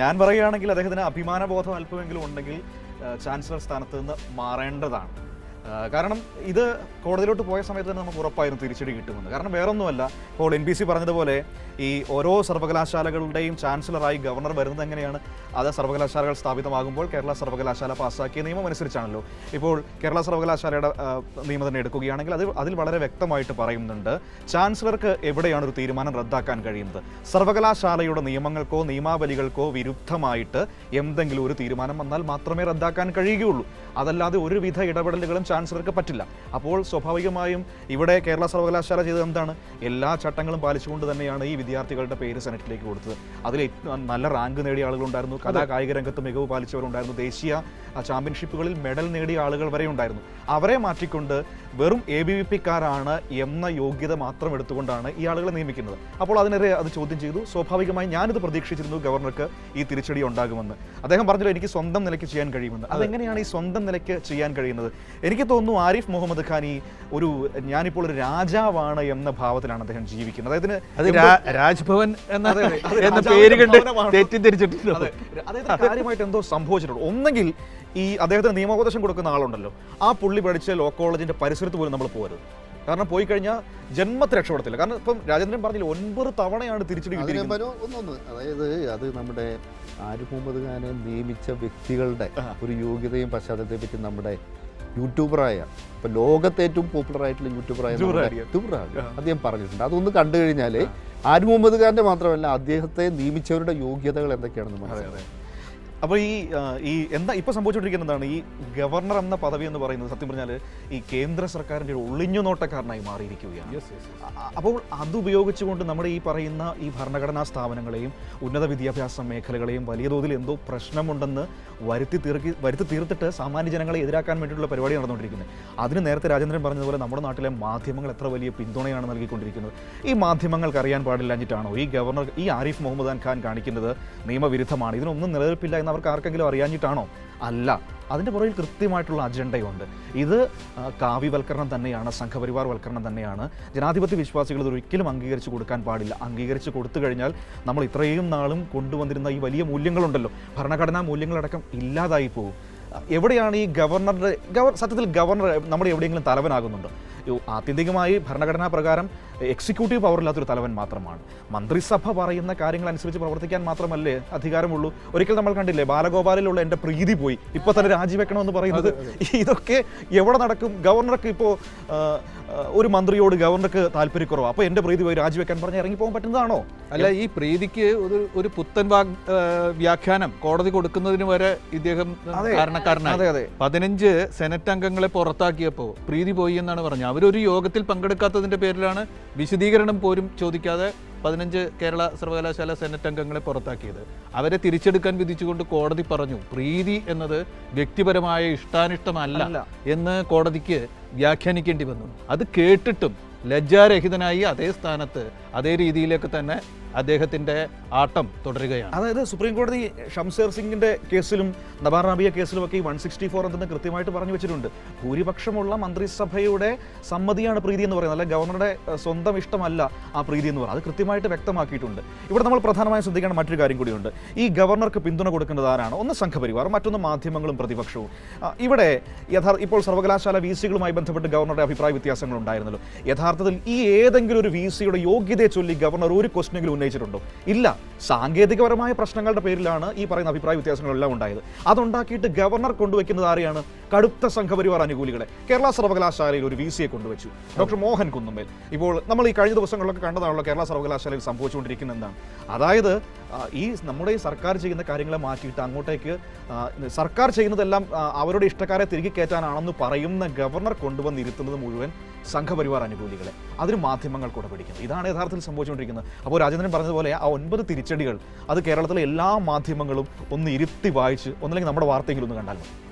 ഞാൻ പറയുകയാണെങ്കിൽ അദ്ദേഹത്തിന് അഭിമാനബോധം അല്പമെങ്കിലും ഉണ്ടെങ്കിൽ ചാൻസലർ സ്ഥാനത്ത് നിന്ന് മാറേണ്ടതാണ്. കാരണം ഇത് കോടതിയിലോട്ട് പോയ സമയത്ത് തന്നെ നമുക്ക് ഉറപ്പായിരുന്നു തിരിച്ചടി കിട്ടുമെന്ന്. കാരണം വേറൊന്നുമല്ല ഇപ്പോൾ എൻ ബി സി പറഞ്ഞതുപോലെ ഈ ഓരോ സർവകലാശാലകളുടെയും ചാൻസലറായി ഗവർണർ വരുന്നത് എങ്ങനെയാണ്? അത് സർവകലാശാലകൾ സ്ഥാപിതമാകുമ്പോൾ കേരള സർവകലാശാല പാസ്സാക്കിയ നിയമം അനുസരിച്ചാണല്ലോ. ഇപ്പോൾ കേരള സർവകലാശാലയുടെ നിയമം തന്നെ എടുക്കുകയാണെങ്കിൽ അത് അതിൽ വളരെ വ്യക്തമായിട്ട് പറയുന്നുണ്ട് ചാൻസലർക്ക് എവിടെയാണ് ഒരു തീരുമാനം റദ്ദാക്കാൻ കഴിയുന്നത്? സർവകലാശാലയുടെ നിയമങ്ങൾക്കോ നിയമാവലികൾക്കോ വിരുദ്ധമായിട്ട് എന്തെങ്കിലും ഒരു തീരുമാനം വന്നാൽ മാത്രമേ റദ്ദാക്കാൻ കഴിയുകയുള്ളൂ. അതല്ലാതെ ഒരുവിധ ഇടപെടലുകളും ചാൻസലർക്ക് പറ്റില്ല. അപ്പോൾ സ്വാഭാവികമായും ഇവിടെ കേരള സർവകലാശാല ചെയ്തത് എന്താണ്? എല്ലാ ചട്ടങ്ങളും പാലിച്ചുകൊണ്ട് തന്നെയാണ് ഈ വിദ്യാർത്ഥികളുടെ പേര് സെനറ്റിലേക്ക് കൊടുത്തത്. അതിൽ നല്ല റാങ്ക് നേടിയ ആളുകളുണ്ടായിരുന്നു. കലാ കായിക രംഗത്ത് മികവ് പാലിച്ചവരുണ്ടായിരുന്നു. ദേശീയ ചാമ്പ്യൻഷിപ്പുകളിൽ മെഡൽ നേടിയ ആളുകൾ വരെ ഉണ്ടായിരുന്നു. അവരെ മാറ്റിക്കൊണ്ട് വെറും എ ബി വി പിക്കാരാണ് എന്ന യോഗ്യത മാത്രം എടുത്തുകൊണ്ടാണ് ഈ ആളുകളെ നിയമിക്കുന്നത്. അപ്പോൾ അതിനെതിരെ അത് ചോദ്യം ചെയ്തു. സ്വാഭാവികമായി ഞാനിത് പ്രതീക്ഷിച്ചിരുന്നു ഗവർണർക്ക് ഈ തിരിച്ചടി ഉണ്ടാകുമെന്ന്. അദ്ദേഹം പറഞ്ഞു എനിക്ക് സ്വന്തം നിലയ്ക്ക് ചെയ്യാൻ കഴിയുമെന്ന്. അതെങ്ങനെയാണ് ഈ സ്വന്തം നിലയ്ക്ക് ചെയ്യാൻ കഴിയുന്നത്? എനിക്ക് തോന്നുന്നു ആരിഫ് മുഹമ്മദ് ഖാൻ ഈ ഒരു ഞാനിപ്പോൾ ഒരു രാജാവാണ് എന്ന ഭാവത്തിലാണ് അദ്ദേഹം ജീവിക്കുന്നത്. അദ്ദേഹത്തിന് അത് രാജ്ഭവൻ എന്ന പേര് കണ്ട് തെറ്റിദ്ധരിച്ചിട്ടുണ്ട്. അതായത് കാര്യമായിട്ട് എന്തോ സംഭവിച്ചിട്ടുണ്ട്. ഒന്നെങ്കിൽ ഈ അദ്ദേഹത്തിന് നിയമോപദേശം കൊടുക്കുന്ന ആളുണ്ടല്ലോ. ആ പുള്ളി പഠിച്ച ലോ കോളേജിന്റെ പരിസരത്ത് പോലും നമ്മൾ പോകരുത്. കാരണം പോയി കഴിഞ്ഞാൽ ജന്മത്തെ രക്ഷപ്പെടത്തില്ല. കാരണം ഇപ്പം രാജേന്ദ്രൻ പറഞ്ഞില്ല ഒൻപത് തവണയാണ് തിരിച്ചടി അതായത് അത് നമ്മുടെ ആരിഫ് മുഹമ്മദ് ഖാനെ നിയമിച്ച വ്യക്തികളുടെ ഒരു യോഗ്യതയും പശ്ചാത്തലത്തെ പറ്റി നമ്മുടെ യൂട്യൂബറായ ഇപ്പൊ ലോകത്തെ ഏറ്റവും പോപ്പുലർ ആയിട്ടുള്ള യൂട്യൂബറായ. ആ. അദ്ദേഹം പറഞ്ഞിട്ടുണ്ട്. അതൊന്ന് കണ്ടു കഴിഞ്ഞാൽ ആരിഫ് മുഹമ്മദ് ഖാന്റെ മാത്രമല്ല അദ്ദേഹത്തെ നിയമിച്ചവരുടെ യോഗ്യതകൾ എന്തൊക്കെയാണെന്ന് അതെ അപ്പോൾ ഈ ഈ എന്താ ഇപ്പോൾ സംഭവിച്ചുകൊണ്ടിരിക്കുന്നതാണ് ഈ ഗവർണർ എന്ന പദവി എന്ന് പറയുന്നത് സത്യം പറഞ്ഞാൽ ഈ കേന്ദ്ര സർക്കാരിന്റെ ഒരു ഒളിഞ്ഞു നോട്ടക്കാരനായി മാറിയിരിക്കുകയാണ്. അപ്പോൾ അത് ഉപയോഗിച്ചുകൊണ്ട് നമ്മുടെ ഈ പറയുന്ന ഈ ഭരണഘടനാ സ്ഥാപനങ്ങളെയും ഉന്നത വിദ്യാഭ്യാസ മേഖലകളെയും വലിയ തോതിൽ എന്തോ പ്രശ്നമുണ്ടെന്ന് വരുത്തി തീർക്കി വരുത്തി തീർത്തിട്ട് സാമാന്യ ജനങ്ങളെ എതിരാക്കാൻ വേണ്ടിയിട്ടുള്ള പരിപാടി നടന്നുകൊണ്ടിരിക്കുന്നത്. അതിന് നേരത്തെ രാജേന്ദ്രൻ പറഞ്ഞതുപോലെ നമ്മുടെ നാട്ടിലെ മാധ്യമങ്ങൾ എത്ര വലിയ പിന്തുണയാണ് നൽകിക്കൊണ്ടിരിക്കുന്നത്. ഈ മാധ്യമങ്ങൾക്ക് അറിയാൻ പാടില്ലാഞ്ഞിട്ടാണോ ഈ ഗവർണർ ഈ ആരിഫ് മുഹമ്മദ് ഖാൻ കാണിക്കുന്നത് നിയമവിരുദ്ധമാണ്. ഇതിനൊന്നും നിലനിൽപ്പില്ല എന്ന് അവർക്ക് ആർക്കെങ്കിലും അറിയാഞ്ഞിട്ടാണോ? അല്ല. അതിന്റെ പുറകിൽ കൃത്യമായിട്ടുള്ള അജണ്ടയുണ്ട്. ഇത് കാവ്യവൽക്കരണം തന്നെയാണ് സംഘപരിവാർ വൽക്കരണം തന്നെയാണ്. ജനാധിപത്യ വിശ്വാസികൾ ഇത് ഒരിക്കലും അംഗീകരിച്ച് കൊടുക്കാൻ പാടില്ല. അംഗീകരിച്ച് കൊടുത്തു കഴിഞ്ഞാൽ നമ്മൾ ഇത്രയും നാളും കൊണ്ടുവന്നിരുന്ന ഈ വലിയ മൂല്യങ്ങളുണ്ടല്ലോ. ഭരണഘടനാ മൂല്യങ്ങളടക്കം ഇല്ലാതായി പോകും. എവിടെയാണ് ഈ ഗവർണറുടെ ഗവർ സത്യത്തിൽ ഗവർണർ നമ്മുടെ എവിടെയെങ്കിലും തലവനാകുന്നുണ്ട്? ആത്യന്തികമായി ഭരണഘടനാ പ്രകാരം എക്സിക്യൂട്ടീവ് പവറില്ലാത്തൊരു തലവൻ മാത്രമാണ്. മന്ത്രിസഭ പറയുന്ന കാര്യങ്ങൾ അനുസരിച്ച് പ്രവർത്തിക്കാൻ മാത്രമല്ലേ അധികാരമുള്ളൂ. ഒരിക്കൽ നമ്മൾ കണ്ടില്ലേ ബാലഗോപാലിലുള്ള എന്റെ പ്രീതി പോയി. ഇപ്പോൾ തന്നെ രാജിവെക്കണമെന്ന് പറയുന്നത്. ഇതൊക്കെ എവിടെ നടക്കും? ഗവർണർക്ക് ഇപ്പോൾ ഒരു മന്ത്രിയോട് ഗവർണർക്ക് താല്പര്യക്കുറവ്. അപ്പോൾ എന്റെ പ്രീതി പോയി രാജിവെക്കാൻ പറഞ്ഞ് ഇറങ്ങിപ്പോകാൻ പറ്റുന്നതാണോ? അല്ല ഈ പ്രീതിക്ക് ഒരു ഒരു പുത്തൻ വ്യാഖ്യാനം കോടതി കൊടുക്കുന്നതിന് വരെ ഇദ്ദേഹം കാരണക്കാരനാണ് കാരണക്കാരനായി. അതെ അതെ. പതിനഞ്ച് സെനറ്റ് അംഗങ്ങളെ പുറത്താക്കിയപ്പോൾ പ്രീതി പോയി എന്നാണ് പറഞ്ഞത്. അവരൊരു യോഗത്തിൽ പങ്കെടുക്കാത്തതിന്റെ പേരിലാണ് വിശദീകരണം പോലും ചോദിക്കാതെ പതിനഞ്ച് കേരള സർവകലാശാല സെനറ്റ് അംഗങ്ങളെ പുറത്താക്കിയത്. അവരെ തിരിച്ചെടുക്കാൻ വിധിച്ചുകൊണ്ട് കോടതി പറഞ്ഞു പ്രീതി എന്നത് വ്യക്തിപരമായ ഇഷ്ടാനിഷ്ടമല്ല എന്ന് കോടതിക്ക് വ്യാഖ്യാനിക്കേണ്ടി വന്നു. അത് കേട്ടിട്ടും ലജ്ജാരഹിതനായി അതേ സ്ഥാനത്ത് അതേ രീതിയിലേക്ക് തന്നെ അദ്ദേഹത്തിന്റെ ആട്ടം തുടരുകയാണ്. അതായത് സുപ്രീം കോടതി ഷംസേർ സിംഗിന്റെ കേസിലും നബാർ റാബിയ കേസിലും ഒക്കെ ഈ വൺ സിക്സ്റ്റി ഫോർ എന്തെന്ന് കൃത്യമായിട്ട് പറഞ്ഞു വെച്ചിട്ടുണ്ട്. ഭൂരിപക്ഷമുള്ള മന്ത്രിസഭയുടെ സമ്മതിയാണ് പ്രീതി എന്ന് പറയുന്നത്. അല്ലെങ്കിൽ ഗവർണറുടെ സ്വന്തം ഇഷ്ടമല്ല ആ പ്രീതി എന്ന് പറയുന്നത്. അത് കൃത്യമായിട്ട് വ്യക്തമാക്കിയിട്ടുണ്ട്. ഇവിടെ നമ്മൾ പ്രധാനമായും ശ്രദ്ധിക്കേണ്ട മറ്റൊരു കാര്യം കൂടിയുണ്ട്. ഈ ഗവർണർക്ക് പിന്തുണ കൊടുക്കുന്നത് ആരാണ്? ഒന്ന് സംഘപരിവാറും മറ്റൊന്ന് മാധ്യമങ്ങളും പ്രതിപക്ഷവും. ഇവിടെ യഥാർത്ഥ ഇപ്പോൾ സർവകലാശാല വി സികളുമായി ബന്ധപ്പെട്ട് ഗവർണറുടെ അഭിപ്രായ വ്യത്യാസങ്ങൾ ഉണ്ടായിരുന്നല്ലോ യഥാർത്ഥത്തിൽ ഈ ഏതെങ്കിലും ഒരു വി സിയുടെ യോഗ്യതയെ ചൊല്ലി ഗവർണർ ഒരു ക്വസ്റ്റനെങ്കിലും ഉന്നയിച്ചിട്ടുണ്ടോ? ഇല്ല. സാങ്കേതികപരമായ പ്രശ്നങ്ങളുടെ പേരിലാണ് ഈ പറയുന്ന അഭിപ്രായ വ്യത്യാസങ്ങളെല്ലാം ഉണ്ടായത്. അതുണ്ടാക്കിയിട്ട് ഗവർണർ കൊണ്ടുവയ്ക്കുന്നത് ആരെയാണ്? കടുത്ത സംഘപരിവാർ അനുകൂലികളെ. കേരള സർവകലാശാലയിൽ ഒരു വി സിയെ കൊണ്ടുവച്ചു. ഡോക്ടർ മോഹൻ കുന്നുമേൽ ഇപ്പോൾ നമ്മൾ ഈ കഴിഞ്ഞ ദിവസങ്ങളിലൊക്കെ കണ്ടതാണല്ലോ കേരള സർവകലാശാലയിൽ സംഭവിച്ചുകൊണ്ടിരിക്കുന്ന എന്താണ്. അതായത് ഈ നമ്മുടെ ഈ സർക്കാർ ചെയ്യുന്ന കാര്യങ്ങളെ മാറ്റിയിട്ട് അങ്ങോട്ടേക്ക് സർക്കാർ ചെയ്യുന്നതെല്ലാം അവരുടെ ഇഷ്ടക്കാരെ തിരികെ കയറ്റാനാണെന്ന് പറയുന്ന ഗവർണർ കൊണ്ടുവന്നിരുത്തുന്നത് മുഴുവൻ സംഘപരിവാർ അനുകൂലികളെ. അതിന് മാധ്യമങ്ങൾ കൂടെ പിടിക്കുന്നത് ഇതാണ് യഥാർത്ഥത്തിൽ സംഭവിച്ചുകൊണ്ടിരിക്കുന്നത്. അപ്പോൾ രാജേന്ദ്രൻ പറഞ്ഞതുപോലെ ആ ഒൻപത് തിരിച്ചടികൾ അത് കേരളത്തിലെ എല്ലാ മാധ്യമങ്ങളും ഒന്ന് ഇരുത്തി വായിച്ച് ഒന്നല്ലെങ്കിൽ നമ്മുടെ വാർത്തയെങ്കിലും ഒന്ന് കണ്ടാൽ മതി.